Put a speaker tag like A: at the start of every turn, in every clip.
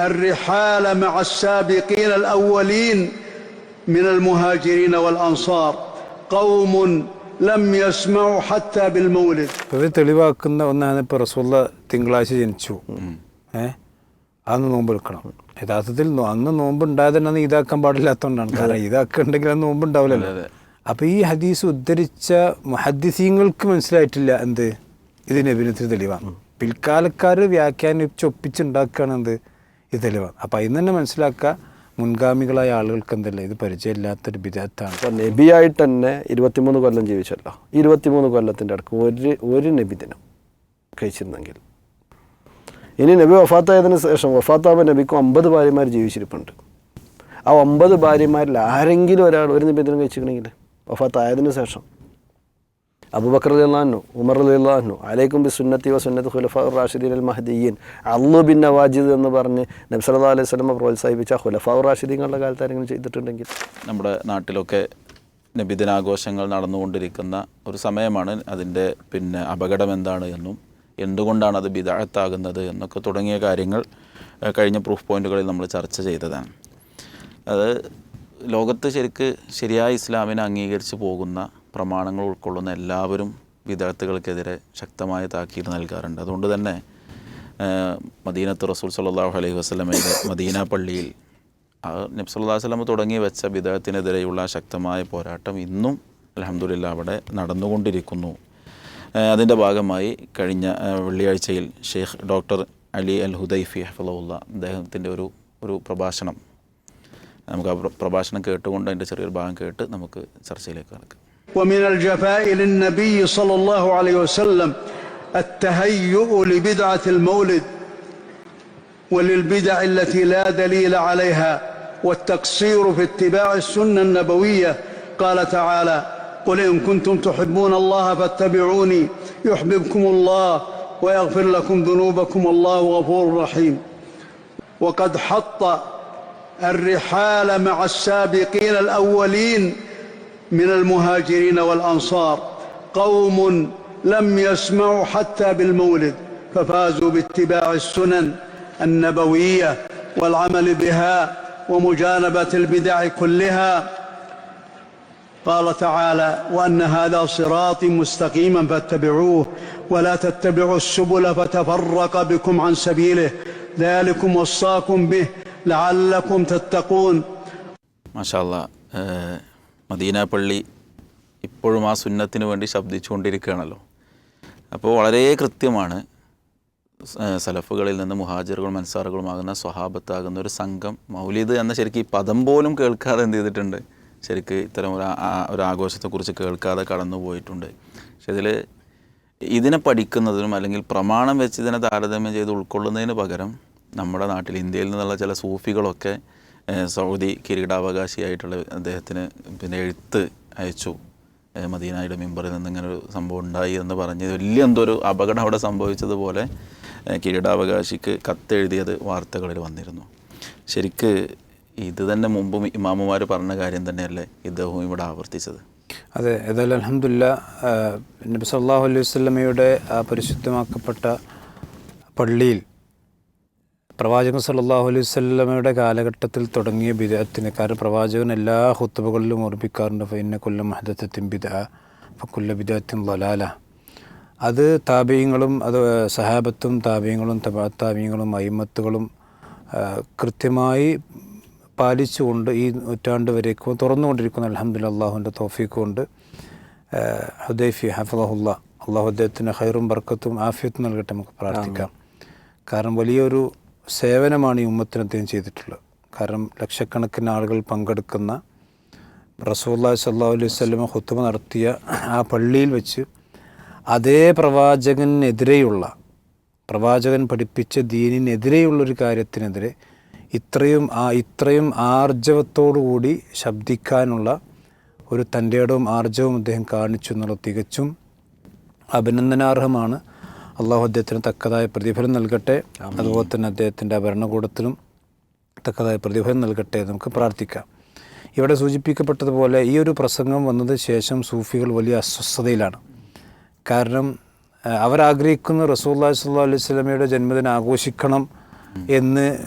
A: الرحال مع السابقين الاولين من المهاجرين والانصار قوم لم يسمعوا حتى بالمولد
B: ഇവർ തെളിവാക്കുന്ന ഒന്നാണ് ഇപ്പോൾ റസൂള്ള തിങ്കളാഴ്ച ജനിച്ചു ഏ അന്ന് നോമ്പ് എടുക്കണം യഥാർത്ഥത്തിൽ നോ- അന്ന് നോമ്പ് ഉണ്ടായതന്നെ ഇതാക്കാൻ പാടില്ലാത്തതുകൊണ്ടാണ് കാരണം ഇതാക്കുക ഉണ്ടെങ്കിൽ അന്ന് നോമ്പ് ഉണ്ടാവില്ലല്ലോ അപ്പൊ ഈ ഹദീസ് ഉദ്ധരിച്ച മുഹദ്ദിസീങ്ങൾക്ക് മനസ്സിലായിട്ടില്ല എന്ത് ഇത് നബിനത്തിന് തെളിവാണ് പിൽക്കാലക്കാർ വ്യാഖ്യാനിച്ച് ഒപ്പിച്ചുണ്ടാക്കുകയാണ് എന്ത് ഇത് തെളിവാണ്. അപ്പോൾ അതിന് തന്നെ മനസ്സിലാക്കുക മുൻഗാമികളായ ആളുകൾക്ക് എന്തല്ല ഇത് പരിചയമില്ലാത്തൊരു വിദഗ്ധാണ്
C: അപ്പോൾ നബിയായിട്ട് തന്നെ ഇരുപത്തിമൂന്ന് കൊല്ലം ജീവിച്ചല്ലോ. ഇരുപത്തിമൂന്ന് കൊല്ലത്തിന്റെ അടുക്ക് ഒരു ഒരു നബി ദിനം കഴിച്ചിരുന്നെങ്കിൽ. ഇനി നബി വഫാത്തായതിന് ശേഷം വഫാത്താവ് നബിക്കും അമ്പത് ഭാര്യമാർ ജീവിച്ചിരിപ്പുണ്ട്. ആ ഒമ്പത് ഭാര്യമാരിൽ ആരെങ്കിലും ഒരാൾ ഒരു നിബന്ധനം കഴിച്ചിട്ടുണ്ടെങ്കിൽ വഫാത്തായതിന് ശേഷം അബൂബക്കർ അലിള്ളാഹു ഉമർ അലിള്ളാഹു അലൈക്കും ബി സുന്നത്തി വ സുന്നത്ത് ഖുലഫ റാഷിദീൻ അൽ മഹദീൻ അള്ളു ബിൻ നവാജിദ് എന്ന് പറഞ്ഞ് നബി സല്ലല്ലാഹു അലൈഹി സ്വലമ പ്രോത്സാഹിപ്പിച്ച ഖുലഫ റാഷിദീങ്ങളുടെ കാലത്ത് ആരെങ്കിലും ചെയ്തിട്ടുണ്ടെങ്കിൽ.
D: നമ്മുടെ നാട്ടിലൊക്കെ നബിദിനാഘോഷങ്ങൾ നടന്നുകൊണ്ടിരിക്കുന്ന ഒരു സമയമാണ് അതിന്റെ പിന്നെ അപകടം എന്താണ് എന്നും എന്തുകൊണ്ടാണ് അത് ബിദാഴത്താകുന്നത് എന്നൊക്കെ തുടങ്ങിയ കാര്യങ്ങൾ കഴിഞ്ഞ പ്രൂഫ് പോയിന്റുകളിൽ നമ്മൾ ചർച്ച ചെയ്തതാണ്. അത് ലോകത്ത് ശരിക്ക് ശരിയായ ഇസ്ലാമിനെ അംഗീകരിച്ച് പോകുന്ന പ്രമാണങ്ങൾ ഉൾക്കൊള്ളുന്ന എല്ലാവരും വിദഗ്ധകൾക്കെതിരെ ശക്തമായ താക്കീത് നൽകാറുണ്ട്. അതുകൊണ്ട് തന്നെ മദീനത്ത് റസൂൽ സല്ലാഹു അലൈഹി വസല്ലമയുടെ മദീന പള്ളിയിൽ ആ നബി വസ്ലമ തുടങ്ങി വെച്ച വിദഗ്ധത്തിനെതിരെയുള്ള ശക്തമായ പോരാട്ടം ഇന്നും അലഹമുല്ല അവിടെ നടന്നുകൊണ്ടിരിക്കുന്നു. അതിന്റെ ഭാഗമായി കഴിഞ്ഞ വെള്ളിയാഴ്ചയിൽ ഷെയ്ഖ് ഡോക്ടർ അലി അൽ ഹുദൈഫി ഹഫലുള്ള അദ്ദേഹത്തിന്റെ ഒരു ഒരു പ്രഭാഷണം നമുക്ക് ആ പ്രഭാഷണം കേട്ടുകൊണ്ട് അതിന്റെ ചെറിയൊരു ഭാഗം കേട്ട് നമുക്ക് ചർച്ചയിലേക്ക് കടക്കാം.
A: ومن الجفاء للنبي صلى الله عليه وسلم التهيؤ لبدعة المولد وللبدع التي لا دليل عليها والتقصير في اتباع السنة النبوية. قال تعالى قل إن كنتم تحبون الله فاتبعوني يحببكم الله ويغفر لكم ذنوبكم والله غفور رحيم. وقد حط الرحال مع السابقين الأولين من المهاجرين والأنصار. قوم لم يسمعوا حتى بالمولد ففازوا باتباع السنن النبوية والعمل بها ومجانبة البدع كلها. قال تعالى وأن هذا صراطي مستقيما فاتبعوه ولا تتبعوا السبل فتفرق بكم عن سبيله. ذلكم وصاكم به لعلكم تتقون.
D: ما شاء الله. آه، മദീന പള്ളി ഇപ്പോഴും ആ സുന്നത്തിന് വേണ്ടി ശബ്ദിച്ചുകൊണ്ടിരിക്കുകയാണല്ലോ. അപ്പോൾ വളരെ കൃത്യമാണ് സലഫുകളിൽ നിന്ന് മുഹാജിറുകളും അൻസാറുകളുമാകുന്ന സ്വഹാബത്താകുന്ന ഒരു സംഘം. മൗലിദ് എന്ന ശരിക്കും ഈ പദം പോലും കേൾക്കാതെ എന്ത് ചെയ്തിട്ടുണ്ട്? ശരിക്ക് ഇത്തരം ഒരു ഒരു ആഘോഷത്തെക്കുറിച്ച് കേൾക്കാതെ കടന്നു പോയിട്ടുണ്ട്. പക്ഷെ ഇതിൽ ഇതിനെ പഠിക്കുന്നതിനും അല്ലെങ്കിൽ പ്രമാണം വെച്ച് ഇതിനെ താരതമ്യം ചെയ്ത് ഉൾക്കൊള്ളുന്നതിന് പകരം നമ്മുടെ നാട്ടിൽ ഇന്ത്യയിൽ നിന്നുള്ള ചില സൂഫികളൊക്കെ സൗദി കിരീടാവകാശിയായിട്ടുള്ള അദ്ദേഹത്തിന് പിന്നെ എഴുത്ത് അയച്ചു. മദീനായുടെ മെമ്പറിൽ നിന്ന് ഇങ്ങനെ ഒരു സംഭവം ഉണ്ടായി എന്ന് പറഞ്ഞ് വലിയ എന്തോ ഒരു അപകടം അവിടെ സംഭവിച്ചതുപോലെ കിരീടാവകാശിക്ക് കത്തെഴുതിയത് വാർത്തകളിൽ വന്നിരുന്നു. ശരിക്ക് ഇത് തന്നെ മുമ്പും ഇമാമുമാർ പറഞ്ഞ കാര്യം തന്നെയല്ലേ ഇദ്ദേഹവും ഇവിടെ ആവർത്തിച്ചത്?
B: അതെ ഏതായാലും അലഹമില്ല നബി സല്ലാഹു അലൈഹി വല്ലമയുടെ പരിശുദ്ധമാക്കപ്പെട്ട പള്ളിയിൽ പ്രവാചകൻ സല്ലല്ലാഹു അലൈഹി സ്വല്ലമയുടെ കാലഘട്ടത്തിൽ തുടങ്ങിയ ബിദഅത്തിന് കാരണം പ്രവാചകൻ എല്ലാ ഹുത്തുബകളിലും ഓർപ്പിക്കാറുണ്ട് ഫൈന കൊല്ല മഹദത്തിൻ ബിദ ഫക്കുല്ല ബിദഅത്തിൻ ലലാല അത് താപീയങ്ങളും അത് സഹാബത്തും താപീയങ്ങളും താപീയങ്ങളും അയിമത്തുകളും കൃത്യമായി പാലിച്ചുകൊണ്ട് ഈ നൂറ്റാണ്ട് വരേക്കും തുറന്നുകൊണ്ടിരിക്കുന്ന. അലഹമ്മദ് അള്ളാഹുവിന്റെ തോഫീക്ക് കൊണ്ട്. ഹുദൈഫി ഹഫലഹുല്ല അള്ളാഹു അദ്ദേഹത്തിന് ഹൈറും ബർക്കത്തും ആഫിയത്തും നൽകട്ടെ നമുക്ക് പ്രാർത്ഥിക്കാം. കാരണം വലിയൊരു സേവനമാണ് ഈ ഉമ്മത്തിന് അദ്ദേഹം ചെയ്തിട്ടുള്ളത്. കാരണം ലക്ഷക്കണക്കിന് ആളുകൾ പങ്കെടുക്കുന്ന റസൂല്ലാ സല്ലാ അലൈഹി സ്വലമ ഹുത്തുമ നടത്തിയ ആ പള്ളിയിൽ വെച്ച് അതേ പ്രവാചകനെതിരെയുള്ള പ്രവാചകൻ പഠിപ്പിച്ച ദീനിനെതിരെയുള്ളൊരു കാര്യത്തിനെതിരെ ഇത്രയും ആ ഇത്രയും ആർജവത്തോടുകൂടി ശബ്ദിക്കാനുള്ള ഒരു തന്റെ ഇടവും ആർജവും അദ്ദേഹം കാണിച്ചു എന്നുള്ളത് തികച്ചും അഭിനന്ദനാർഹമാണ്. അള്ളാഹു അദ്ദേഹത്തിന് തക്കതായ പ്രതിഫലം നൽകട്ടെ. അതുപോലെ തന്നെ അദ്ദേഹത്തിന്റെ ഭരണകൂടത്തിലും തക്കതായ പ്രതിഫലം നൽകട്ടെ എന്ന് നമുക്ക് പ്രാർത്ഥിക്കാം. ഇവിടെ സൂചിപ്പിക്കപ്പെട്ടതുപോലെ ഈ ഒരു പ്രസംഗം വന്നത് ശേഷം സൂഫികൾ വലിയ അസ്വസ്ഥതയിലാണ്. കാരണം അവരാഗ്രഹിക്കുന്ന റസൂല്ലാ സ്വല്ലാ അലൈഹി സ്വലമയുടെ ജന്മദിനം ആഘോഷിക്കണം എന്ന്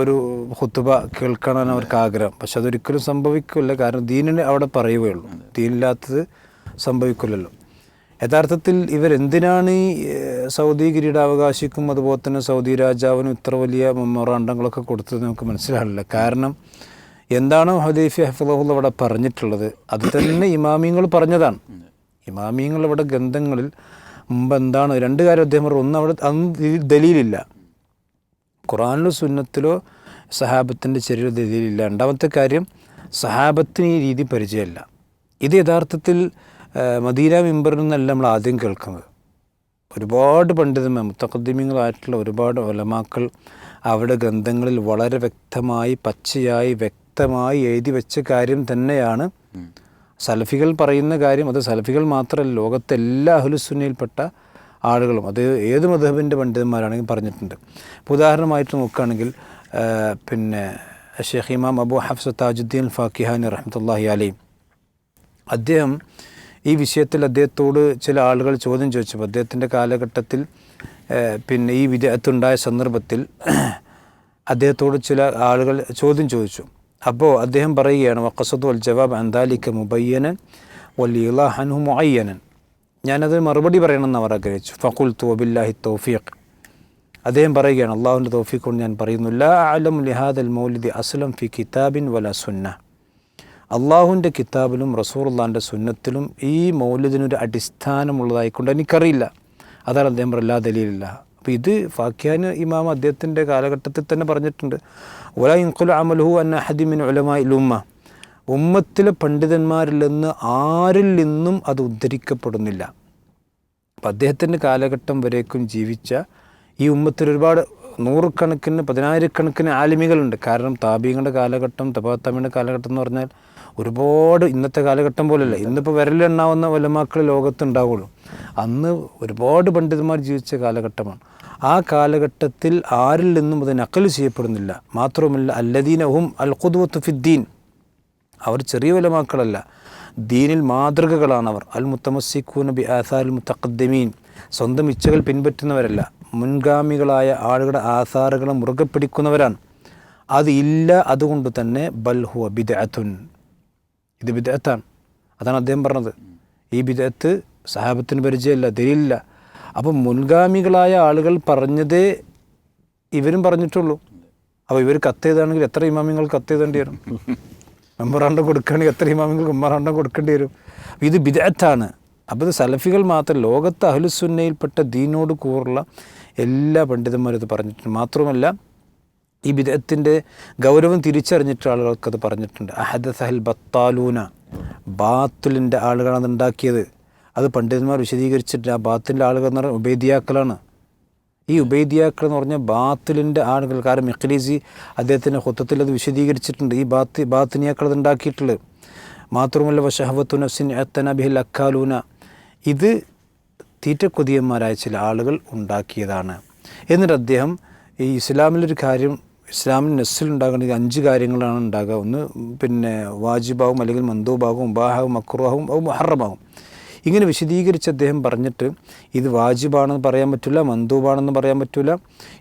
B: ഒരു ഹുത്തുബ കേൾക്കണം അവർക്ക് ആഗ്രഹം. പക്ഷെ അതൊരിക്കലും സംഭവിക്കില്ല. കാരണം ദീനിന് അവിടെ പറയുകയുള്ളൂ. ദീനില്ലാത്തത് സംഭവിക്കില്ലല്ലോ. യഥാർത്ഥത്തിൽ ഇവരെന്തിനാണ് ഈ സൗദി കിരീടാവകാശിക്കും അതുപോലെ തന്നെ സൗദി രാജാവിനും ഇത്ര വലിയ മെമ്മോറാണ്ടങ്ങളൊക്കെ കൊടുത്തത് നമുക്ക് മനസ്സിലാവില്ല. കാരണം എന്താണോ ഹദീഫി ഹഫിദുള്ള അവിടെ പറഞ്ഞിട്ടുള്ളത്? അത് തന്നെ ഇമാമിയങ്ങൾ പറഞ്ഞതാണ്. ഇമാമിയങ്ങൾ അവിടെ ഗ്രന്ഥങ്ങളിൽ മുമ്പ് എന്താണ് രണ്ട് കാര്യം അദ്ദേഹം പറഞ്ഞു. ഒന്ന് അവിടെ അന്ന് ദലീലില്ല. ഖുറാനിലോ സുന്നത്തിലോ സഹാബത്തിന്റെ ചെറിയ ദലീലില്ല. രണ്ടാമത്തെ കാര്യം സഹാബത്തിന് ഈ രീതി പരിചയമല്ല. ഇത് യഥാർത്ഥത്തിൽ മദീന മിമ്പറിൽ നിന്നല്ല നമ്മൾ ആദ്യം കേൾക്കുന്നത്. ഒരുപാട് പണ്ഡിതന്മാർ മുത്തഖദ്ദിമ്യങ്ങളായിട്ടുള്ള ഒരുപാട് ഒലമാക്കൾ അവിടെ ഗ്രന്ഥങ്ങളിൽ വളരെ വ്യക്തമായി പച്ചയായി വ്യക്തമായി എഴുതി വെച്ച കാര്യം തന്നെയാണ്. സലഫികൾ പറയുന്ന കാര്യം അത് സലഫികൾ മാത്രമല്ല ലോകത്തെല്ലാ അഹുലുസുന്നയിൽപ്പെട്ട ആളുകളും അത് ഏത് മധബിന്റെ പണ്ഡിതന്മാരാണെങ്കിലും പറഞ്ഞിട്ടുണ്ട്. ഉദാഹരണമായിട്ട് നോക്കുകയാണെങ്കിൽ പിന്നെ ഷെയ്ഖ് ഇമാം അബു ഹഫ്സ താജുദ്ദീൻ ഫാക്കിഹാനി റഹ്മത്തുള്ളാഹി അലൈഹി. അദ്ദേഹം ഈ വിഷയത്തിൽ അദ്ദേഹത്തോട് ചില ആളുകൾ ചോദ്യം ചോദിച്ചപ്പോൾ അദ്ദേഹത്തിന്റെ കാലഘട്ടത്തിൽ പിന്നെ ഈ വിദേഹത്തുണ്ടായ സന്ദർഭത്തിൽ അദ്ദേഹത്തോട് ചില ആളുകൾ ചോദ്യം ചോദിച്ചു. അപ്പോൾ അദ്ദേഹം പറയുകയാണ് വക്കസത്തു വൽ ജവാബ് അന്താലിക്ക മുബയ്യനൻ വൽ ഹനു മുഅയ്യനൻ. ഞാനത് മറുപടി പറയണമെന്ന് അവർ ആഗ്രഹിച്ചു ഫക്കുൽ തോബില്ലാഹി തൗഫീഖ്. അദ്ദേഹം പറയുകയാണ് അള്ളാഹുവിന്റെ തോഫിക്കൊണ്ട് കൊണ്ട് ഞാൻ പറയുന്നു ലാ അലം ലിഹാദ് അൽ മൗലിദി അസ്ലം ഫി കിതാബിൻ വല സുന്ന അള്ളാഹുവിന്റെ കിതാബിലും റസൂർല്ലാന്റെ സുന്നത്തിലും ഈ മൗലിദിനൊരു അടിസ്ഥാനമുള്ളതായിക്കൊണ്ട് എനിക്കറിയില്ല. അതാണ് അദ്ദേഹം എല്ലാ ദലീലില്ല. അപ്പോൾ ഇത് ഫാക്യാന് ഇമാം അദ്ദേഹത്തിന്റെ കാലഘട്ടത്തിൽ തന്നെ പറഞ്ഞിട്ടുണ്ട്. ഒല ഇൻഖുൽ അമലുഹു അന്ന ഹദിമിൻ ഉലമ ലുമ്മ ഉമ്മത്തിലെ പണ്ഡിതന്മാരിൽ നിന്ന് ആരിൽ നിന്നും അത് ഉദ്ധരിക്കപ്പെടുന്നില്ല. അപ്പം അദ്ദേഹത്തിന്റെ കാലഘട്ടം വരേക്കും ജീവിച്ച ഈ ഉമ്മത്തിൽ ഒരുപാട് നൂറുകണക്കിന് പതിനായിരക്കണക്കിന് ആലിമികളുണ്ട്. കാരണം താബീങ്ങളുടെ കാലഘട്ടം തപാത്താമിയുടെ കാലഘട്ടം എന്ന് പറഞ്ഞാൽ ഒരുപാട് ഇന്നത്തെ കാലഘട്ടം പോലെയല്ല ഇന്നിപ്പോൾ വിരലെണ്ണാവുന്ന വലമാക്കൾ ലോകത്തുണ്ടാവുള്ളൂ. അന്ന് ഒരുപാട് പണ്ഡിതന്മാർ ജീവിച്ച കാലഘട്ടമാണ്. ആ കാലഘട്ടത്തിൽ ആരിൽ നിന്നും അത് നക്കൽ ചെയ്യപ്പെടുന്നില്ല. മാത്രവുമല്ല അല്ലദീനഹും അൽ ഖുദ്വത്ത് ഫിദ്ദീൻ അവർ ചെറിയ വലമാക്കളല്ല ദീനിൽ മാതൃകകളാണ് അവർ. അൽ മുത്തമസിഖൂന ബി ആസാൽ മുത്തഖദ്ദമീൻ. സ്വന്തം ഇച്ഛകൾ പിൻപറ്റുന്നവരല്ല. മുൻഗാമികളായ ആളുകളുടെ ആസാറുകളെ മുറുകെ പിടിക്കുന്നവരാണ് അത് ഇല്ല അതുകൊണ്ട് തന്നെ ബൽഹുവ ബിദഅത്തുൻ. ഇത് വിദഗ്ധത്താണ് അതാണ് അദ്ദേഹം പറഞ്ഞത്. ഈ വിദഗ്ധത്ത് സഹാബത്തിന് പരിചയമില്ല ദലില്ല അപ്പം മുൻഗാമികളായ ആളുകൾ പറഞ്ഞതേ ഇവരും പറഞ്ഞിട്ടുള്ളൂ. അപ്പോൾ ഇവർ കത്തെഴുതാണെങ്കിൽ എത്ര ഇമാമിങ്ങൾ കത്തെഴുതേണ്ടി വരും? മെമ്പറാണ്ടം കൊടുക്കുകയാണെങ്കിൽ എത്ര ഇമാമിങ്ങൾ മെമ്മറാണ്ടം കൊടുക്കേണ്ടി വരും? ഇത് ബിദഅത്താണ്. അപ്പോൾ ഇത് സലഫികൾ മാത്രം ലോകത്ത് അഹലുസുന്നയിൽപ്പെട്ട ദീനോട് കൂറുള്ള എല്ലാ പണ്ഡിതന്മാരും ഇത് പറഞ്ഞിട്ടുണ്ട്. മാത്രമല്ല ഈ വിദഗ്ധത്തിന്റെ ഗൗരവം തിരിച്ചറിഞ്ഞിട്ട് ആളുകൾക്കത് പറഞ്ഞിട്ടുണ്ട്. അഹദ സഹൽ ബത്താലൂന. ബാത്തുലിന്റെ ആളുകളാണ് അത് ഉണ്ടാക്കിയത്. അത് പണ്ഡിതന്മാർ വിശദീകരിച്ചിട്ട് ആ ബാത്തിന്റെ ആളുകൾ എന്ന് പറഞ്ഞാൽ ഉബൈദിയാക്കളാണ്. ഈ ഉബൈദിയാക്കൾ എന്ന് പറഞ്ഞാൽ ബാത്തിലിന്റെ ആളുകൾ. കാരണം മിഖലീസി അദ്ദേഹത്തിന്റെ ഹൊത്തത്തിൽ അത് വിശദീകരിച്ചിട്ടുണ്ട്. ഈ ബാത്തി ബാത്തിനിയാക്കൾ അത് ഉണ്ടാക്കിയിട്ടുള്ളത്. മാത്രമല്ല വഷഹവത്തു നഫ്സിൻ അത്തനബിഹിൽ അക്കാലൂന ഇത് തീറ്റക്കൊതിയന്മാരായ ചില ആളുകൾ ഉണ്ടാക്കിയതാണ്. എന്നിട്ട് അദ്ദേഹം ഈ ഇസ്ലാമിലൊരു കാര്യം ഇസ്ലാമിൽ നെസ്സിൽ ഉണ്ടാകണമെങ്കിൽ അഞ്ച് കാര്യങ്ങളാണ് ഉണ്ടാകുക. ഒന്ന് പിന്നെ വാജിബാവും അല്ലെങ്കിൽ മന്ദൂബാവും ഉബാഹാവും മക്രുവാവും അത് മുഹറമാവും. ഇങ്ങനെ വിശദീകരിച്ച് അദ്ദേഹം പറഞ്ഞിട്ട് ഇത് വാജിബാണെന്ന് പറയാൻ പറ്റില്ല മന്ദൂബാണെന്ന് പറയാൻ പറ്റില്ല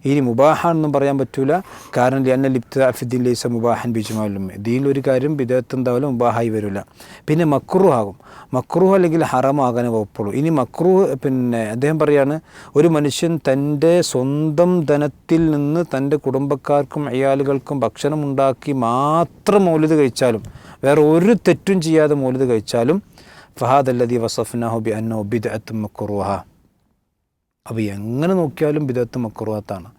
B: ഇനി മുബാഹാണെന്നും പറയാൻ പറ്റില്ല കാരണം ലിയന്ന ലിപ്താഫിദ്ദീൻ ലൈസ മുബാഹൻ ബിജുമാലും ദീനിലൊരു കാര്യം വിദേഹത്ത് എന്തായാലും മുബാഹായി വരില്ല പിന്നെ മക്രു ആകും മക്രു അല്ലെങ്കിൽ ഹറമാകാനേ വകുപ്പുള്ളൂ. ഇനി മക്രൂഹ് പിന്നെ അദ്ദേഹം പറയാണ് ഒരു മനുഷ്യൻ തന്റെ സ്വന്തം ധനത്തിൽ നിന്ന് തന്റെ കുടുംബക്കാർക്കും അയാളുകൾക്കും ഭക്ഷണം ഉണ്ടാക്കി മാത്രം മൗലിത് കഴിച്ചാലും വേറെ ഒരു തെറ്റും ചെയ്യാതെ മൗലിത് കഴിച്ചാലും ഫഹാദ് അല്ലദി വസഫ്നാഹു ബി അന്നോ ബിദഅത്ത് മക്കുറുഹ അപ്പോൾ എങ്ങനെ നോക്കിയാലും ബിദഅത്ത് മക്കുറുഹത്താണ്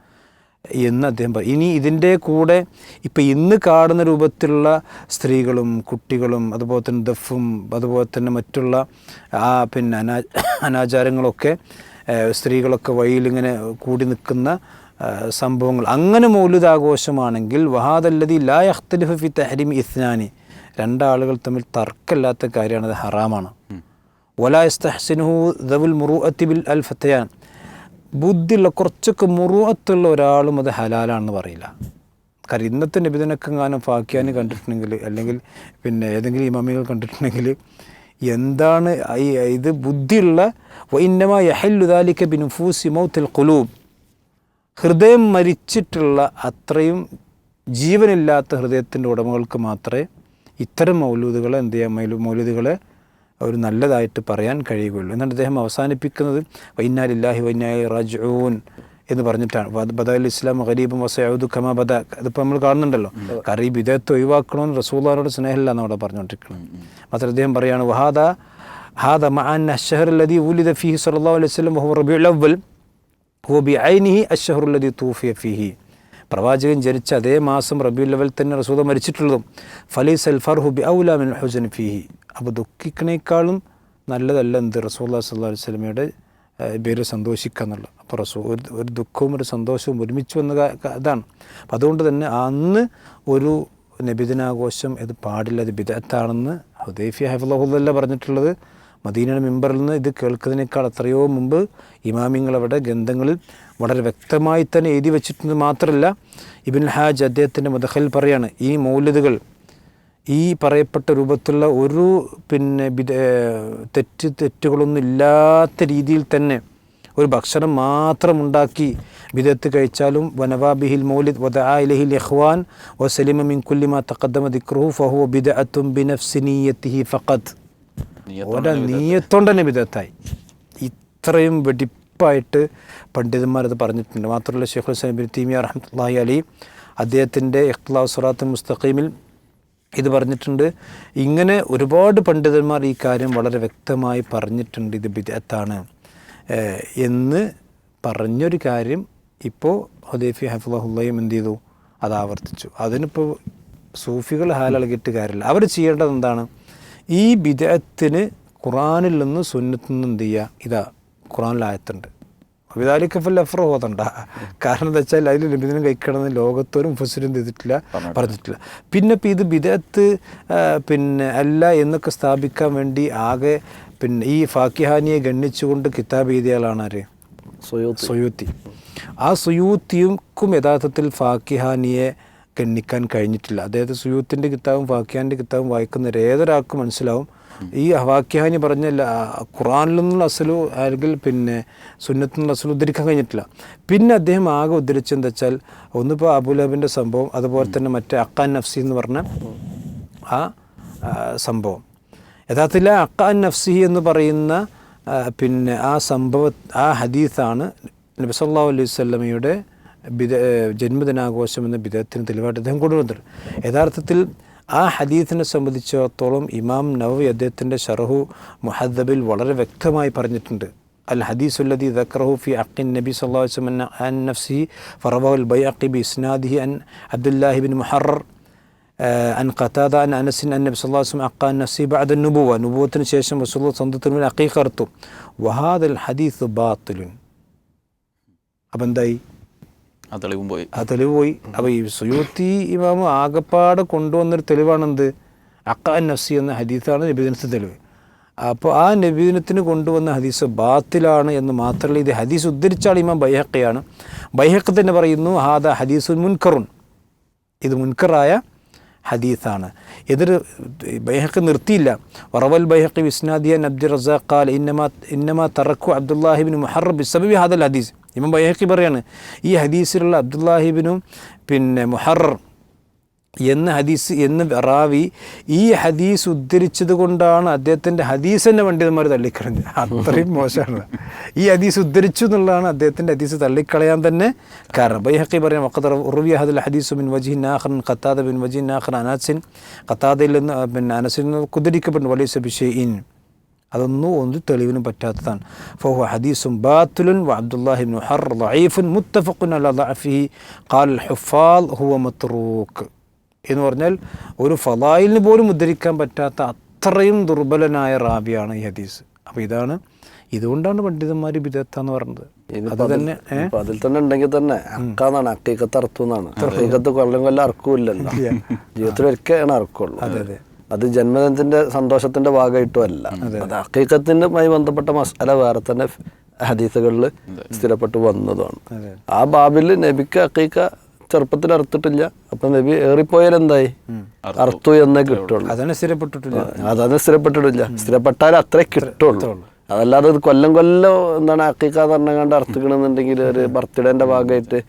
B: എന്ന് അദ്ദേഹം പറയും ഇനി ഇതിന്റെ കൂടെ ഇപ്പം ഇന്ന് കാണുന്ന രൂപത്തിലുള്ള സ്ത്രീകളും കുട്ടികളും അതുപോലെ തന്നെ ദഫും അതുപോലെ തന്നെ മറ്റുള്ള ആ പിന്നെ അനാ അനാചാരങ്ങളൊക്കെ സ്ത്രീകളൊക്കെ വഴിയിലിങ്ങനെ കൂടി നിൽക്കുന്ന സംഭവങ്ങൾ. അങ്ങനെ മൗലിതാഘോഷമാണെങ്കിൽ വഹാദല്ലതി ലാ അഖ്തലിഫി ഫി തഹരിം ഇസ്നാനി. രണ്ടാളുകൾ തമ്മിൽ തർക്കമില്ലാത്ത കാര്യമാണ് അത് ഹറാമാണ് ദവുൽ മുറുഅത്തി അൽ ഫത്തയാൻ ബുദ്ധിയുള്ള കുറച്ചൊക്കെ മുറുഅത്തുള്ള ഒരാളും അത് ഹലാലാണെന്ന് പറയില്ല. കാരണം ഇന്നത്തെ നിബിതനൊക്കെ കാണാൻ ഫാക്കിയാനും കണ്ടിട്ടുണ്ടെങ്കിൽ അല്ലെങ്കിൽ പിന്നെ ഏതെങ്കിലും ഇമാമികൾ കണ്ടിട്ടുണ്ടെങ്കിൽ എന്താണ് ഇത് ബുദ്ധിയുള്ള വൈന്നമ ബിനുഫൂസി മൗത്തിൽ കുലൂബ് ഹൃദയം മരിച്ചിട്ടുള്ള അത്രയും ജീവനില്ലാത്ത ഹൃദയത്തിന്റെ ഉടമകൾക്ക് മാത്രമേ ഇത്തരം മൗലൂദുകൾ എന്ത് ചെയ്യാൻ മൗലൂ മൗലൂദുകളെ ഒരു നല്ലതായിട്ട് പറയാൻ കഴിയുകയുള്ളൂ. എന്നാണ് അദ്ദേഹം അവസാനിപ്പിക്കുന്നത്. വൈന്നാലില്ലാഹി വൈനായി റജൂൻ എന്ന് പറഞ്ഞിട്ടാണ്. ബദൽ ഇസ്ലാം ഖരീബും വസയൂദ് ഖമ ബദ. അതിപ്പോൾ നമ്മൾ കാണുന്നുണ്ടല്ലോ. കറീബ് ഇദ്ദേഹത്തെ ഒഴിവാക്കണമെന്ന് റസൂല്ലാനോട് സ്നേഹമില്ല എന്നാണ് അവിടെ പറഞ്ഞുകൊണ്ടിരിക്കുന്നത് മാത്രം അദ്ദേഹം പറയാണ് വഹാദ ഹാദ മഅൻ അഷ്ഹർ അല്ലദി ഉലിദ ഫീഹി സല്ലല്ലാഹു അലൈഹി വസല്ലം വഹുവ റബീഉൽ അവ്വൽ. ഹുവ ബിഐനിഹി അഷ്ഹറു അല്ലദി തൂഫിയ ഫീഹി. പ്രവാചകൻ ജനിച്ച അതേ മാസം റബിയുൽ ലെവൽ തന്നെ റസൂദ മരിച്ചിട്ടുള്ളതും. ഫലീസ് അൽ ഫർഹു ഔലാമിൻ ഔല മിൻ ഹുസൻ ഫിഹി. അപ്പോൾ ദുഃഖിക്കണേക്കാളും നല്ലതല്ല എന്ത് റസൂല്ലാ സല്ലാ സ്വലമയുടെ പേര് സന്തോഷിക്കുക എന്നുള്ളത്. അപ്പോൾ റസൂ ഒരു ഒരു ദുഃഖവും ഒരു സന്തോഷവും ഒരുമിച്ച് വന്ന ഇതാണ്. അപ്പം അതുകൊണ്ട് തന്നെ അന്ന് ഒരു നബിദിനാഘോഷം ഇത് പാടില്ല അത് ബിദത്താണെന്ന് ഹുദൈഫി ഹൈഫുല്ലാഹുല്ല പറഞ്ഞിട്ടുള്ളത്. മദീനയുടെ മെമ്പറിൽ നിന്ന് ഇത് കേൾക്കുന്നതിനേക്കാൾ എത്രയോ മുമ്പ് ഇമാമിങ്ങൾ അവിടെ ഗ്രന്ഥങ്ങളിൽ വളരെ വ്യക്തമായി തന്നെ എഴുതി വെച്ചിട്ടുണ്ട് മാത്രമല്ല ഇബിൻ ഹാജ് അദ്ദേഹത്തിന്റെ മുതഹൽ പറയാണ് ഈ മൗലിദുകൾ ഈ പറയപ്പെട്ട രൂപത്തിലുള്ള ഒരു പിന്നെ ബിദ തെറ്റ് തെറ്റുകളൊന്നും ഇല്ലാത്ത രീതിയിൽ തന്നെ ഒരു ഭക്ഷണം മാത്രം ഉണ്ടാക്കി വിധത്ത് കഴിച്ചാലും വനവാബിഹിൽ മൗലിദ് വദാഇലഹിൽ ഇഖ്വാൻ വസലിമ മിൻ കുല്ലിമ തഖദ്ദമ ദിക്റുഹു ഫഹുവ ബിദഅത്തും ബിനഫ്സി ഹി ഫഖത്ത് ഓരോ നീയത്തോണ്ട് തന്നെ വിധത്തായി ഇത്രയും വെടിപ്പായിട്ട് പണ്ഡിതന്മാരത് പറഞ്ഞിട്ടുണ്ട്. മാത്രമല്ല ഷെയ്ഖ് ഹുസൈൻ ബിൻ തീമിയ റഹ്മത്തുള്ളാഹി അലി അദ്ദേഹത്തിന്റെ ഇഖ്ലാസ് സുറാത്ത് മുസ്തഖീമിൽ ഇത് പറഞ്ഞിട്ടുണ്ട്. ഇങ്ങനെ ഒരുപാട് പണ്ഡിതന്മാർ ഈ കാര്യം വളരെ വ്യക്തമായി പറഞ്ഞിട്ടുണ്ട്. ഇത് ബിദത്താണ് ഏഹ് എന്ന് പറഞ്ഞൊരു കാര്യം ഇപ്പോൾ ഹുദൈഫി ഹഫുല്ലാഹുല്ലയും എന്ത് ചെയ്തു? അത് ആവർത്തിച്ചു. അതിനിപ്പോൾ സൂഫികൾ ഹാലിളകിയിട്ട് കാര്യമില്ല. അവർ ചെയ്യേണ്ടത് എന്താണ്? ഈ ബിദഅത്തിന് ഖുറാനിൽ നിന്ന് സുന്നത്തിൽ നിന്ന് എന്ത് ചെയ്യുക? ഇതാ ഖുറാനിലായത്തുണ്ട് വിദാലിക്കഫൽ അഫ്ര ഓതണ്ട. കാരണം എന്താ വെച്ചാൽ അതിൽ ലഭിതനും കഴിക്കണമെന്ന് ലോകത്തോരും ഫസിലും ചെയ്തിട്ടില്ല പറഞ്ഞിട്ടില്ല. പിന്നെ ഇപ്പം ഇത് വിദേഹത്ത് പിന്നെ അല്ല എന്നൊക്കെ സ്ഥാപിക്കാൻ വേണ്ടി ആകെ പിന്നെ ഈ ഫാക്കിഹാനിയെ ഗണ്ണിച്ചുകൊണ്ട് കിതാബ് എഴുതിയാലാണ് ആര്?
C: സുയൂത്ത്.
B: സുയൂത്തി. ആ സുയൂത്തിക്കും യഥാർത്ഥത്തിൽ ഫാക്കിഹാനിയെ ഗണ്ണിക്കാൻ കഴിഞ്ഞിട്ടില്ല. അതായത് സുയൂത്തിന്റെ കിതാബും ഫാക്കിഹാന്റെ കിതാബും വായിക്കുന്ന ഏതൊരാൾക്കും മനസ്സിലാവും. ഈ വാക്യഹാനി പറഞ്ഞ ഖുറാനിൽ നിന്നുള്ള അസലു അല്ലെങ്കിൽ പിന്നെ സുന്നത്തിൽ നിന്നുള്ള അസലു ഉദ്ധരിക്കാൻ കഴിഞ്ഞിട്ടില്ല. പിന്നെ അദ്ദേഹം ആകെ ഉദ്ധരിച്ചെന്താ വെച്ചാൽ ഒന്നിപ്പോൾ അബുലഹബിന്റെ സംഭവം അതുപോലെ തന്നെ മറ്റേ അക്കാൻ നഫ്സി എന്ന് പറഞ്ഞ ആ സംഭവം. യഥാർത്ഥത്തിൽ അക്കാൻ നഫ്സി എന്ന് പറയുന്ന പിന്നെ ആ സംഭവ ആ ഹദീസാണ് നബി സല്ലല്ലാഹു അലൈഹി വസല്ലമയുടെ ബിദ ജന്മദിനാഘോഷം എന്ന ബിദത്തിന് തെളിവായിട്ട് അദ്ദേഹം കൊണ്ടുവന്നിട്ടുണ്ട്. യഥാർത്ഥത്തിൽ ആ ഹദീസിനെ സംബന്ധിച്ചിടത്തോളം ഇമാം നവവി അദ്ദേഹത്തിന്റെ ഷറഹു മുഹദ്ദബിൽ വളരെ വ്യക്തമായി പറഞ്ഞിട്ടുണ്ട്. അൽ ഹദീസുല്ലദി ദക്റഹു ഫി അഖിൻ നബി സല്ലാസ്മൻ അൻ നഫ്സി ഫറവാഹുൽ ബൈഅഖി ബി ഇസ്നാദിഹി അൻ അബ്ദുല്ലാഹി ബിൻ മുഹറർ അൻ ഖതാദ അൻ അനസിൻ അൻ നബി വസല്ലം അഖാൻ നഫ്സി ബഅദ നുബുവ നുബുവത്തിന് ശേഷം റസൂലുള്ളാഹി സ്വന്തത്തിന് മേൽ അഖീഖ അറുത്തു വഹാദൽ ഹദീസ് ബാത്തുലുൻ. അപ്പം എന്തായി
D: ആ തെളിവും പോയി.
B: ആ തെളിവ് പോയി. അപ്പോൾ ഈ സുയൂത്തി ഇമാമ് ആകപ്പാട് കൊണ്ടുവന്നൊരു തെളിവാണെന്ത്? അക്കാൻ നഫ്സി എന്ന ഹദീസാണ് നബിദിനത്തെ തെളിവ്. അപ്പോൾ ആ നബിദിനത്തിന് കൊണ്ടുവന്ന ഹദീസ് ബാത്തിലാണ് എന്ന് മാത്രമല്ല ഇത് ഹദീസ് ഉദ്ധരിച്ചാൽ ഇമാം ബൈഹക്കയാണ്. ബൈഹക്ക് തന്നെ പറയുന്നു ഹാദ ഹദീസുൻ മുൻകറുൻ. ഇത് മുൻകറായ ഹദീസാണ്. എതിർ ബൈഹക്ക് നിർത്തിയില്ല. വറവൽ ബൈഹക്ക് വിസ്നാദിയൻ അബ്ദുൽ റസാഖ് ഇന്നമാ ഇന്നമാ തറക്കു അബ്ദുല്ലാഹിബിൻ മുഹറബ് ബിസബബി ഹാദൽ ഹദീസ്. ഇമാം ബൈഹക്കി പറയാണ് ഈ ഹദീസിലുള്ള അബ്ദുല്ലാഹിബിനും പിന്നെ മുഹറർ എന്ന ഹദീസ് എന്ന് റാവി ഈ ഹദീസ് ഉദ്ധരിച്ചത് കൊണ്ടാണ് അദ്ദേഹത്തിന്റെ ഹദീസ് തന്നെ പണ്ഡിതന്മാർ തള്ളിക്കളഞ്ഞത്. അത്രയും മോശമാണ്. ഈ ഹദീസ് ഉദ്ധരിച്ചു എന്നുള്ളതാണ് അദ്ദേഹത്തിന്റെ ഹദീസ് തള്ളിക്കളയാൻ തന്നെ കാരണം. ബൈഹക്കി പറയാം വഖദർ ഉറുവി ഹദൽ ഹദീസ് ബിൻ വജീൻ നാഖറൻ ഖത്താദ ബിൻ വജീൻ നാഖർ അനാസിൻ ഖത്താദയിൽ നിന്ന് പിന്നെ അനസിൽ നിന്ന് കുതിരിക്കപ്പെട്ടു വലിയ ബിഷയിൻ അതൊന്നും ഒന്ന് തെളിവിനും പറ്റാത്തതാണ്. ഫഹു ഹദീസും ബാത്തുലുൻ വ അബ്ദുല്ലാഹിബിൻ ഹർ ലൈഫുൻ മുത്തഫഖുൻ അല ദഅഫിഹി. ഖാൽ ഹുഫാൽ ഹുവ മത്രൂക്ക് എന്ന് പറഞ്ഞാൽ ഒരു ഫലായിലിന് പോലും ഉദ്ധരിക്കാൻ പറ്റാത്ത അത്രയും ദുർബലനായ റാബിയാണ് ഈ ഹദീസ്. അപ്പോൾ ഇതാണ് ഇതുകൊണ്ടാണ് പണ്ഡിതന്മാർ ബിദത്ത എന്ന് പറഞ്ഞത് അത് തന്നെ
C: അതിൽ തന്നെ ഉണ്ടെങ്കിൽ തന്നെ അക്കാന്നാണ് അക്കീക്കത്ത് അർത്ഥം എന്നാണ് അക്കീക്കത്ത് കൊല്ലം കൊല്ലം അറക്കൂല്ലല്ലോ. ജീവിതത്തിൽ ഒരിക്കലാണ് അറക്കുള്ളൂ. അത്. ജന്മദിനത്തിന്റെ സന്തോഷത്തിന്റെ ഭാഗമായിട്ടും അല്ല അത് അക്കീക്കത്തിനുമായി ബന്ധപ്പെട്ട മസാല വേറെ തന്നെ ഹദീസുകളിൽ സ്ഥിരപ്പെട്ട് വന്നതാണ്. ആ ബാബിൽ നബിക്ക് അക്കീക്ക ചെറുപ്പത്തിൽ അറുത്തിട്ടില്ല. അപ്പൊ നബി ഏറിപ്പോയാൽ എന്തായി അറുത്തു. എന്നേ കിട്ടുള്ളൂ.
B: അതന്നെ സ്ഥിരപ്പെട്ടിട്ടില്ല.
C: അതാണ് സ്ഥിരപ്പെട്ടിട്ടില്ല. സ്ഥിരപ്പെട്ടാൽ അത്രേ കിട്ടുള്ളൂ. അതല്ലാതെ ഇത് കൊല്ലം കൊല്ലം എന്താണ് അക്കീക്ക തന്നെ കണ്ട് അർത്ഥിക്കണമെന്നുണ്ടെങ്കിൽ ഒരു ബർത്ത്ഡേന്റെ ഭാഗമായിട്ട്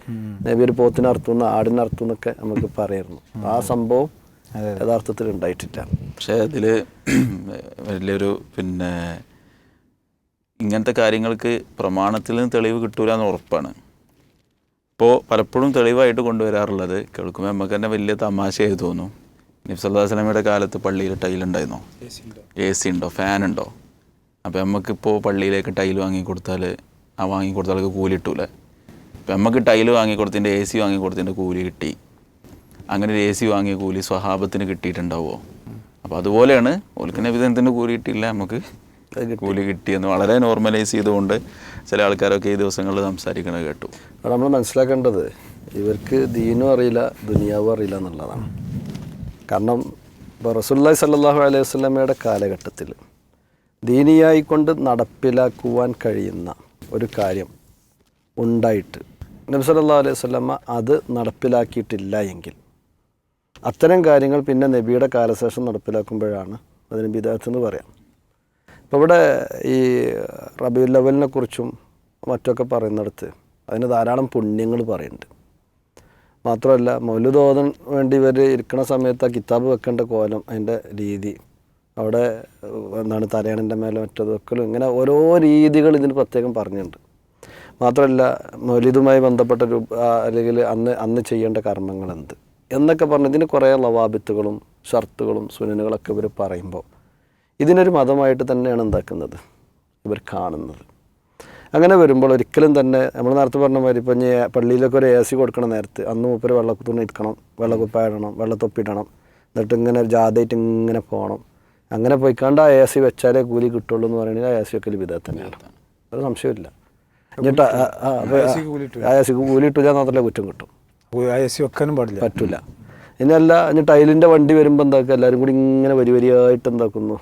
C: നബി ഒരു പോത്തിന് അർത്ഥം ആടിന് അർത്ഥം എന്നൊക്കെ നമുക്ക് പറയുന്നു ആ സംഭവം യഥാർത്ഥത്തിൽ ഉണ്ടായിട്ടില്ല.
D: പക്ഷേ അതിൽ വലിയൊരു പിന്നെ ഇങ്ങനത്തെ കാര്യങ്ങൾക്ക് പ്രമാണത്തിൽ നിന്ന് തെളിവ് കിട്ടൂല എന്ന് ഉറപ്പാണ്. ഇപ്പോൾ പലപ്പോഴും തെളിവായിട്ട് കൊണ്ടുവരാറുള്ളത് കേൾക്കുമ്പോൾ നമുക്ക് തന്നെ വലിയ തമാശയായി തോന്നും. നിഫ്സല്ലാസ്ലമിയുടെ കാലത്ത് പള്ളിയിൽ ടൈൽ ടൈലുണ്ടായിരുന്നോ എ സി ഉണ്ടോ? ഫാൻ ഉണ്ടോ? അപ്പോൾ നമുക്കിപ്പോൾ പള്ളിയിലേക്ക് ടൈൽ വാങ്ങി കൊടുത്താൽ ആ വാങ്ങി കൊടുത്ത ആൾക്ക് കൂലി കിട്ടൂലേ. അപ്പോൾ നമുക്ക് ടൈൽ വാങ്ങി കൊടുത്തതിന്റെ എ സി വാങ്ങി കൊടുത്തതിന്റെ കൂലി കിട്ടി. അങ്ങനെ ഒരു എ സി വാങ്ങിയ കൂലി സ്വഹാബത്തിന് കിട്ടിയിട്ടുണ്ടാവുമോ? അപ്പോൾ അതുപോലെയാണ് ഓൽക്ക് നബിദിനത്തിന്റെ കൂലി കിട്ടിയില്ല നമുക്ക് കൂലി കിട്ടിയെന്ന് വളരെ നോർമലൈസ് ചെയ്തുകൊണ്ട് ചില ആൾക്കാരൊക്കെ ഈ ദിവസങ്ങളിൽ സംസാരിക്കണത് കേട്ടു.
C: നമ്മൾ മനസ്സിലാക്കേണ്ടത് ഇവർക്ക് ദീനും അറിയില്ല ദുനിയാവും അറിയില്ല എന്നുള്ളതാണ്. കാരണം ഇപ്പോൾ റസൂല്ലായി സല്ലാഹു അലൈഹി വസ്ലമയുടെ കാലഘട്ടത്തിൽ ദീനിയായി കൊണ്ട് നടപ്പിലാക്കുവാൻ കഴിയുന്ന ഒരു കാര്യം ഉണ്ടായിട്ട് നബി സല്ലല്ലാഹു അലൈഹി വസല്ലമ അത് നടപ്പിലാക്കിയിട്ടില്ല എങ്കിൽ അത്തരം കാര്യങ്ങൾ പിന്നെ നബിയുടെ കാലശേഷം നടപ്പിലാക്കുമ്പോഴാണ് അതിന് ബിദാത്ത് എന്ന് പറയാം. ഇപ്പോൾ ഇവിടെ ഈ റബിയുൽ ലവലിനെ കുറിച്ചും മറ്റൊക്കെ പറയുന്നിടത്ത് അതിന് ധാരാളം പുണ്യങ്ങൾ പറയുന്നുണ്ട്. മാത്രമല്ല മൗലുദോധൻ വേണ്ടി ഇവർ ഇരിക്കുന്ന സമയത്ത് ആ കിതാബ് വെക്കേണ്ട കോലം അതിന്റെ രീതി അവിടെ എന്താണ് തലയണിന്റെ മേലെ മറ്റത് വെക്കലും ഇങ്ങനെ ഓരോ രീതികൾ ഇതിന് പ്രത്യേകം പറഞ്ഞിട്ടുണ്ട്. മാത്രമല്ല മൗലിദുമായി ബന്ധപ്പെട്ട രൂപ അല്ലെങ്കിൽ അന്ന് അന്ന് ചെയ്യേണ്ട കർമ്മങ്ങൾ എന്ത്? എന്നൊക്കെ പറഞ്ഞ് ഇതിന് കുറേ ലവാബിത്തുകളും ഷർത്തുകളും സുനനുകളൊക്കെ ഇവർ പറയുമ്പോൾ ഇതിനൊരു മതമായിട്ട് തന്നെയാണ് എന്താക്കുന്നത് ഇവർ കാണുന്നത് അങ്ങനെ വരുമ്പോൾ ഒരിക്കലും തന്നെ നമ്മൾ നേരത്തെ പറഞ്ഞ മാതിരി ഇപ്പം ഞാൻ പള്ളിയിലൊക്കെ ഒരു എ സി കൊടുക്കണം നേരത്ത് അന്ന് മൂപ്പര് വെള്ളത്തുണി ഇരിക്കണം വെള്ളക്കുപ്പായിടണം വെള്ളത്തൊപ്പിടണം എന്നിട്ട് ഇങ്ങനെ ജാതയായിട്ട് ഇങ്ങനെ പോകണം അങ്ങനെ പോയിക്കാണ്ട് ആ എ സി വെച്ചാലേ കൂലി കിട്ടുള്ളൂ എന്ന് പറയുന്നത് ആ എ സി ഒക്കെ വിധത്തിൽ തന്നെയാണ് അത് സംശയമില്ല എന്നിട്ട് ആ- എ സിക്ക് കൂലി ഞാൻ മാത്രമല്ല കുറ്റം കിട്ടും
B: വെക്കാനും പാടില്ല.
C: പറ്റില്ല ഇനിയല്ല ഇനി ടൈലിന്റെ വണ്ടി വരുമ്പോൾ എന്താക്കുക? എല്ലാവരും കൂടി ഇങ്ങനെ വരി വരിയായിട്ട് എന്താക്കുന്നു?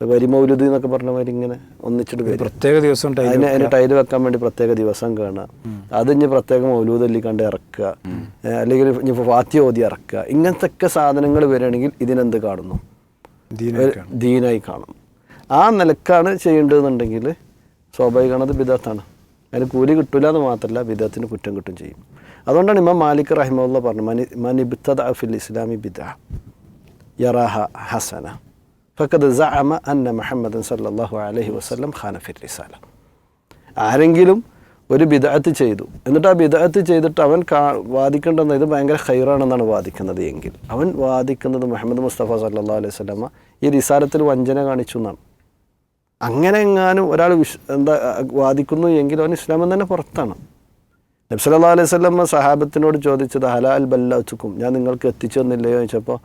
C: വരിമൗലുതി എന്നൊക്കെ പറഞ്ഞ മാതിരി ഇങ്ങനെ ഒന്നിച്ചിട്ട്
B: പ്രത്യേക ദിവസം
C: അതിന് അതിന് ടൈൽ വെക്കാൻ വേണ്ടി പ്രത്യേക ദിവസം കാണുക. അത് ഇനി പ്രത്യേകം മൗലൂദല്ലി കണ്ട് ഇറക്കുക. അല്ലെങ്കിൽ ഇനി ഫാത്തി ഓതി ഇറക്കുക. ഇങ്ങനത്തെ ഒക്കെ സാധനങ്ങൾ വരികയാണെങ്കിൽ ഇതിനെന്ത് കാണുന്നു? ദീനായി കാണും. ആ നിലക്കാണ് ചെയ്യേണ്ടതെന്നുണ്ടെങ്കിൽ സ്വാഭാവികമാണ് അത് ബിദത്താണ്. അതിന് കൂലി കിട്ടില്ല എന്ന് മാത്രമല്ല ബിദത്തിന് കുറ്റം കിട്ടും ചെയ്യും. അതുകൊണ്ടാണ് ഇമാം മാലിക് റഹിമുള്ള പറഞ്ഞു മനി മനിബ്തദ ഫിൽ ഇസ്ലാമി ബിദ യറാഹ ഹസന ഫക്കത് സഅമ അന്ന മുഹമ്മദൻ സല്ലാഹു അലഹി വസ്ലം ഖാന ഫിർ റിസാല. ആരെങ്കിലും ഒരു ബിദഅത്ത് ചെയ്തു എന്നിട്ട് ആ ബിദഅത്ത് ചെയ്തിട്ട് അവൻ കാ വാദിക്കേണ്ടെന്ന് ഇത് ഭയങ്കര ഹൈറാണെന്നാണ് വാദിക്കുന്നത് എങ്കിൽ അവൻ വാദിക്കുന്നത് മുഹമ്മദ് മുസ്തഫ സല്ലാ അലൈഹി വസല്ലമ ഈ റിസാലത്തിൽ വഞ്ചന കാണിച്ചു എന്നാണ്. അങ്ങനെ എങ്ങാനും ഒരാൾ വിശ് എന്താ വാദിക്കുന്നു എങ്കിൽ അവൻ ഇസ്ലാമിൽ തന്നെ പുറത്താണ്. നബി സല്ലല്ലാഹു അലൈഹി വസല്ലമ സഹാബത്തിനോട് ചോദിച്ചത് ഹലാൽ ബല്ലച്ചുക്കും ഞാൻ നിങ്ങൾക്ക് എത്തിച്ചു തന്നില്ലയോ ചോദിച്ചപ്പോൾ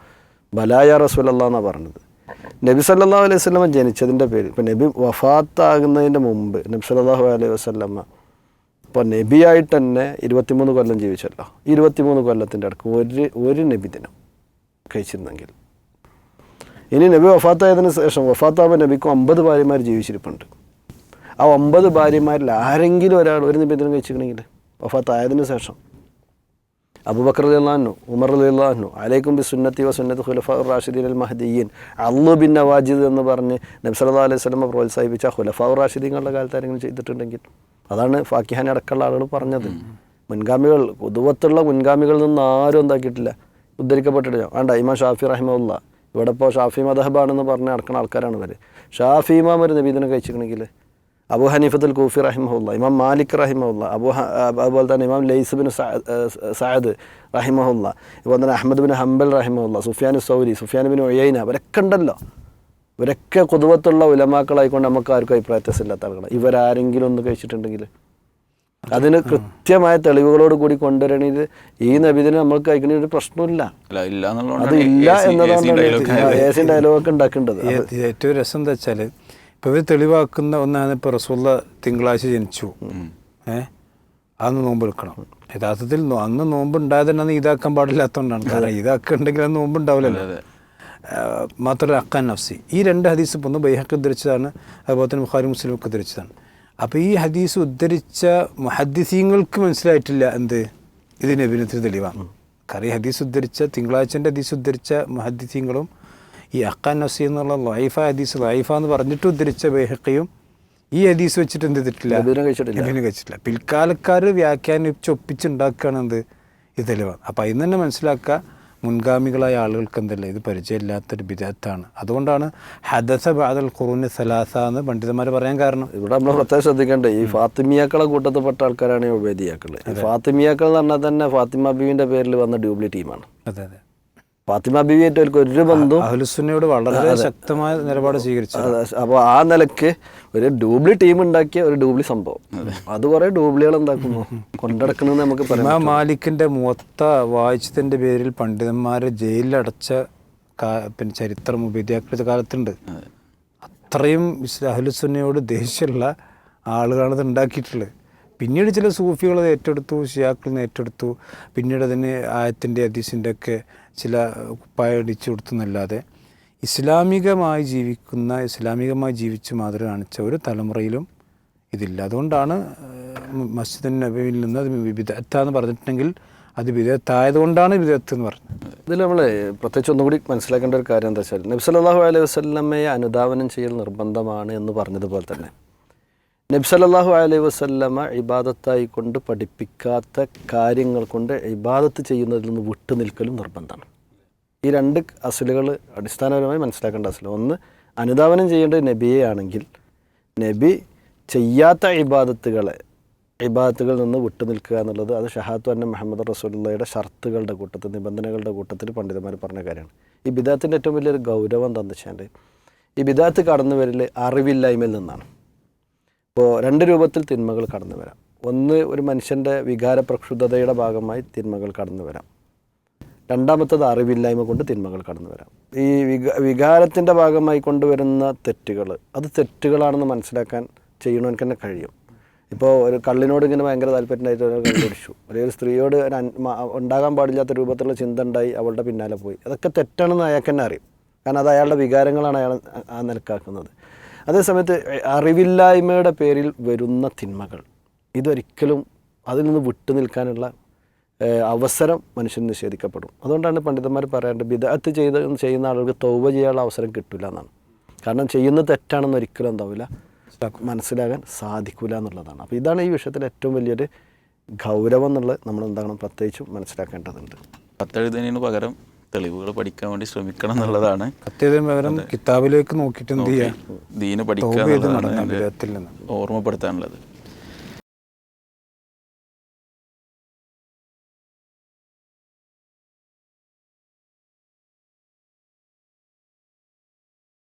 C: ബലായ റസൂലല്ലാ എന്നാണ് പറഞ്ഞത്. നബി സല്ലാ അലൈഹി വസല്ലമ ജനിച്ചതിന്റെ പേര് ഇപ്പം നബി വഫാത്താകുന്നതിന്റെ മുമ്പ് നബി സല്ലല്ലാഹു അലൈഹി വസല്ലമ ഇപ്പോൾ നബിയായിട്ട് തന്നെ ഇരുപത്തിമൂന്ന് കൊല്ലം ജീവിച്ചല്ലോ. ഇരുപത്തിമൂന്ന് കൊല്ലത്തിന്റെ അടുക്ക് ഒരു ഒരു നബി ദിനം കഴിച്ചിരുന്നെങ്കിൽ. ഇനി നബി വഫാത്തായതിനു ശേഷം വഫാത്താകുമ്പോൾ നബിക്ക് ഒമ്പത് ഭാര്യമാർ ജീവിച്ചിരിപ്പുണ്ട്. ആ ഒമ്പത് ഭാര്യമാരിൽ ആരെങ്കിലും ഒരാൾ ഒരു നിബന്ധനം കഴിച്ചിട്ടുണ്ടെങ്കിൽ വഫാത്തായതിനു ശേഷം അബൂബക്കർ അലിള്ളാഹു ഉമർ അലിള്ളാഹ്നു അലൈക്കും ബി സുന്നത്തി വ സുന്നത്ത് ഖുലഫ റാഷിദീൻ അൽ മഹദീൻ അള്ളു ബിൻ നവാജിദ് എന്ന് പറഞ്ഞ് നബി സല്ലല്ലാഹു അലൈഹി സ്വലമ പ്രോത്സാഹിപ്പിച്ച ഖുലഫ റാഷിദീങ്ങളുടെ കാലത്ത് ആരെങ്കിലും ചെയ്തിട്ടുണ്ടെങ്കിൽ. അതാണ് ഫാക്കിഹാൻ അടക്കമുള്ള ആളുകൾ പറഞ്ഞത്. മുൻഗാമികൾ പൊതുവത്തുള്ള മുൻഗാമികളിൽ നിന്ന് ആരും എന്താക്കിയിട്ടില്ല. ഉദ്ധരിക്കപ്പെട്ടിട്ടില്ല. വേണ്ട ഇമാം ഷാഫി റഹിമുള്ള ഇവിടെ ഇപ്പോൾ ഷാഫി മദഹബാണെന്ന് പറഞ്ഞ് നടക്കുന്ന ആൾക്കാരാണ് ഇവർ ഷാഫി ഇമാം ഒരു നബീദിനെ കഴിച്ചിട്ടുണ്ടെങ്കിൽ അബു ഹനീഫത്തുൽ കൂഫി റഹിമഹുല്ല ഇമാം മാലിക് റഹിമഹുല്ല അബു അതുപോലെ തന്നെ ഇമാം ലൈസ് ബിൻ സഅദ് റഹിമഹുല്ല അതുപോലെ തന്നെ അഹമ്മദ് ബിൻ ഹംബൽ റഹിമഹുല്ല സുഫിയാൻ സൗരി സുഫിയാൻ ബിൻ ഒയ്യൈന അവരൊക്കെ ഉണ്ടല്ലോ. ഇവരൊക്കെ കൊതുവത്തുള്ള ഉലമാക്കളായിക്കൊണ്ട് നമുക്ക് ആർക്കും അഭിപ്രായത്തില്ലാത്ത ആളുകളാണ്. ഇവരാരെങ്കിലും ഒന്ന് കഴിച്ചിട്ടുണ്ടെങ്കിൽ അതിന് കൃത്യമായ തെളിവുകളോട് കൂടി കൊണ്ടുവരണത് ഈ നബിദിനെ നമ്മൾ കഴിക്കുന്ന ഒരു പ്രശ്നമില്ല
D: അതില്ല ഇല്ല
C: അത് എന്നതാണ് ഡയലോഗ് ഡയലോഗൊക്കെ ഉണ്ടാക്കേണ്ടത്.
B: ഏറ്റവും രസം എന്താ വെച്ചാൽ ഇപ്പോൾ ഇവർ തെളിവാക്കുന്ന ഒന്നാണ് ഇപ്പോൾ റസൂള്ള തിങ്കളാഴ്ച ജനിച്ചു. ഏ? അന്ന് നോമ്പ് എടുക്കണം യഥാർത്ഥത്തിൽ അന്ന് നോമ്പ് ഉണ്ടായത് തന്നെ ഇതാക്കാൻ പാടില്ലാത്തതുകൊണ്ടാണ് കാരണം ഇതാക്കുന്നുണ്ടെങ്കിൽ അന്ന് നോമ്പ് ഉണ്ടാവില്ലല്ലോ മാത്രമല്ല അക്കാൻ നഫ്സി. ഈ രണ്ട് ഹദീസ് ഒന്ന് ബൈഹക്ക് ഉദ്ധരിച്ചതാണ്. അതുപോലെ തന്നെ ബുഖാരി മുസ്ലിമൊക്കെ ഉദ്ധരിച്ചതാണ്. അപ്പോൾ ഈ ഹദീസ് ഉദ്ധരിച്ച മുഹദ്ദിസീങ്ങൾക്ക് മനസ്സിലായിട്ടില്ല എന്ത്? ഇതിന് അഭിനയത്തിന് തെളിവാണ്. കാരണം ഈ ഹദീസ് ഉദ്ധരിച്ച തിങ്കളാഴ്ചന്റെ ഹദീസ് ഉദ്ധരിച്ച മുഹദ്ദിസീങ്ങളും ഈ അക്കാൻ നസി എന്നുള്ള ലൈഫ ഹദീസ് ലൈഫ എന്ന് പറഞ്ഞിട്ട് ഉദ്ധരിച്ച ബേഹക്കയും ഈ ഹദീസ് വെച്ചിട്ട് എന്ത് ചെയ്തിട്ടില്ല?
C: കഴിച്ചിട്ടില്ല.
B: പിൽക്കാലക്കാർ വ്യാഖ്യാനിച്ച് ഒപ്പിച്ചുണ്ടാക്കുകയാണ് എന്ത്? ഇത് തെളിവ് അപ്പം അതിൽ തന്നെ മനസ്സിലാക്കുക മുൻഗാമികളായ ആളുകൾക്ക് എന്തല്ല? ഇത് പരിചയമില്ലാത്തൊരു വിദഗ്ധാണ് അതുകൊണ്ടാണ് ഹദസ ബാദൽ ഖുറൂന് സലാസ എന്ന് പണ്ഡിതന്മാർ പറയാൻ കാരണം.
C: ഇവിടെ നമ്മൾ പ്രത്യേകം ശ്രദ്ധിക്കേണ്ടത് ഈ ഫാത്തിമിയാക്കളെ കൂട്ടത്തിൽപ്പെട്ട ആൾക്കാരാണ് ഈ ഉബേദിയാക്കൾ ഫാത്തിമിയാക്കൾ എന്ന് പറഞ്ഞാൽ തന്നെ ഫാത്തിമ ബീവിന്റെ പേരിൽ വന്ന ഡ്യൂബ്ലി ടീമാണ്.
B: അതെ അതെ.
C: ഫാത്തിമ ബിവിയായിട്ട് അവർക്ക് ഒരു ബന്ധവും
B: അഹ്ലുസുന്നയോട് വളരെ ശക്തമായ നിലപാട് സ്വീകരിച്ചു.
C: അപ്പോൾ ആ നിലയ്ക്ക് ഒരു ഡൂബ്ലി ടീം ഉണ്ടാക്കിയ ഒരു ഡൂബ്ലി സംഭവം. അത്. കുറെ ഡൂബ്ലികൾ എന്താക്കുന്നു? കൊണ്ടടക്കണമെന്ന് നമുക്ക് പറയാം
B: മുവത്ത വായിച്ചതിന്റെ പേരിൽ പണ്ഡിതന്മാരെ ജയിലിലടച്ച പിന്നെ ചരിത്രം ഉപദ്യാക്കളുടെ കാലത്തുണ്ട്. അത്രയും അഹ്ലുസുന്നയോട് ദേഷ്യമുള്ള ആളുകളാണ് ഇത് ഉണ്ടാക്കിയിട്ടുള്ളത്. പിന്നീട് ചില സൂഫികൾ അത് ഏറ്റെടുത്തു ഷിയാക്കൾ ഏറ്റെടുത്തു. പിന്നീട് അതിന് ആയത്തിന്റെ അതീസിന്റെ ഒക്കെ ചില കുപ്പായ അടിച്ചു കൊടുത്തു എന്നല്ലാതെ ഇസ്ലാമികമായി ജീവിക്കുന്ന ഇസ്ലാമികമായി ജീവിച്ച് മാതൃക കാണിച്ച ഒരു തലമുറയിലും ഇതില്ല. അതുകൊണ്ടാണ് മസ്ജിദ് നബിയിൽ നിന്ന് അത് വിദഗ്ധാന്ന് പറഞ്ഞിട്ടുണ്ടെങ്കിൽ അത് വിദഗ്ധായതുകൊണ്ടാണ് വിദഗ്ധ എന്ന് പറഞ്ഞത്.
C: ഇതിൽ നമ്മൾ പ്രത്യേകിച്ച് ഒന്നുകൂടി മനസ്സിലാക്കേണ്ട ഒരു കാര്യം എന്താ വെച്ചാൽ നബി സല്ലല്ലാഹു അലൈഹി വസല്ലമയെ അനുധാവനം ചെയ്യൽ നിർബന്ധമാണ് എന്ന് പറഞ്ഞതുപോലെ തന്നെ. നബി സല്ലല്ലാഹു അലൈഹി വസല്ലമ ഇബാദത്തായി കൊണ്ട് പഠിപ്പിക്കാത്ത കാര്യങ്ങൾ കൊണ്ട് ഇബാദത്ത് ചെയ്യുന്നതിൽ നിന്ന് വിട്ടുനിൽക്കലും നിർബന്ധമാണ്. ഈ രണ്ട് അസലുകൾ അടിസ്ഥാനപരമായി മനസ്സിലാക്കേണ്ട അസൽ ഒന്ന് അനുധാവനം ചെയ്യേണ്ടത് നബിയെ ആണെങ്കിൽ നബി ചെയ്യാത്ത ഇബാദത്തുകളെ ഇബാദത്തുകളിൽ നിന്ന് വിട്ടുനിൽക്കുക എന്നുള്ളത് അത് ഷഹാത്തു അന്ന മുഹമ്മദ് റസൂലുള്ളയുടെ ഷർത്തുകളുടെ കൂട്ടത്തിൽ നിബന്ധനകളുടെ കൂട്ടത്തിൽ പണ്ഡിതന്മാർ പറഞ്ഞ കാര്യമാണ്. ഈ ബിദാത്തിന്റെ ഏറ്റവും വലിയൊരു ഗൗരവം വെച്ചാൽ ഈ ബിദാത്ത് കടന്നു വരൽ അറിവില്ലായ്മയിൽ നിന്നാണ്. ഇപ്പോൾ രണ്ട് രൂപത്തിൽ തിന്മകൾ കടന്നു വരാം. ഒന്ന് ഒരു മനുഷ്യന്റെ വികാര പ്രക്ഷുബ്ധതയുടെ ഭാഗമായി തിന്മകൾ കടന്നു വരാം. രണ്ടാമത്തത് അറിവില്ലായ്മ കൊണ്ട് തിന്മകൾ കടന്നു വരാം. ഈ വിക വികാരത്തിന്റെ ഭാഗമായി കൊണ്ടുവരുന്ന തെറ്റുകൾ അത് തെറ്റുകളാണെന്ന് മനസ്സിലാക്കാൻ ചെയ്യണമെനിക്ക് തന്നെ കഴിയും. ഇപ്പോൾ ഒരു കള്ളിനോട് ഇങ്ങനെ ഭയങ്കര താല്പര്യമായിട്ട് ഒരാൾ കണ്ടുപിടിച്ചു. അല്ലെങ്കിൽ ഒരു സ്ത്രീയോട് ഉണ്ടാകാൻ പാടില്ലാത്ത രൂപത്തിലുള്ള ചിന്ത ഉണ്ടായി അവളുടെ പിന്നാലെ പോയി. അതൊക്കെ തെറ്റാണെന്ന് അയാൾക്ക് തന്നെ അറിയും. കാരണം അത് അയാളുടെ വികാരങ്ങളാണ് അയാൾ ആ നിലക്കാക്കുന്നത്. അതേസമയത്ത് അറിവില്ലായ്മയുടെ പേരിൽ വരുന്ന തിന്മകൾ. ഇതൊരിക്കലും അതിൽ നിന്ന് വിട്ടു നിൽക്കാനുള്ള അവസരം മനുഷ്യന് നിഷേധിക്കപ്പെടും. അതുകൊണ്ടാണ് പണ്ഡിതന്മാർ പറയാറുണ്ട് വിദഗ്ധ ചെയ്ത് ചെയ്യുന്ന ആളുകൾക്ക് തൗവ ചെയ്യാനുള്ള അവസരം കിട്ടില്ല എന്നാണ്. കാരണം ചെയ്യുന്ന തെറ്റാണെന്ന് ഒരിക്കലും എന്താവില്ല മനസ്സിലാകാൻ സാധിക്കില്ല എന്നുള്ളതാണ്. അപ്പോൾ ഇതാണ് ഈ വിഷയത്തിൽ ഏറ്റവും വലിയൊരു ഗൗരവം എന്നുള്ളത് നമ്മൾ എന്താകണം പ്രത്യേകിച്ചും മനസ്സിലാക്കേണ്ടതുണ്ട്.
D: കത്തെഴുതുന്നതിന് പകരം തെളിവുകൾ പഠിക്കാൻ വേണ്ടി ശ്രമിക്കണം എന്നുള്ളതാണ്.
B: പകരം കിതാബിലേക്ക് നോക്കിയിട്ട് എന്ത് ചെയ്യാം?
D: ദീന് പഠിക്കുക എന്നുള്ളതാണ് ഓർമ്മപ്പെടുത്താനുള്ളത്.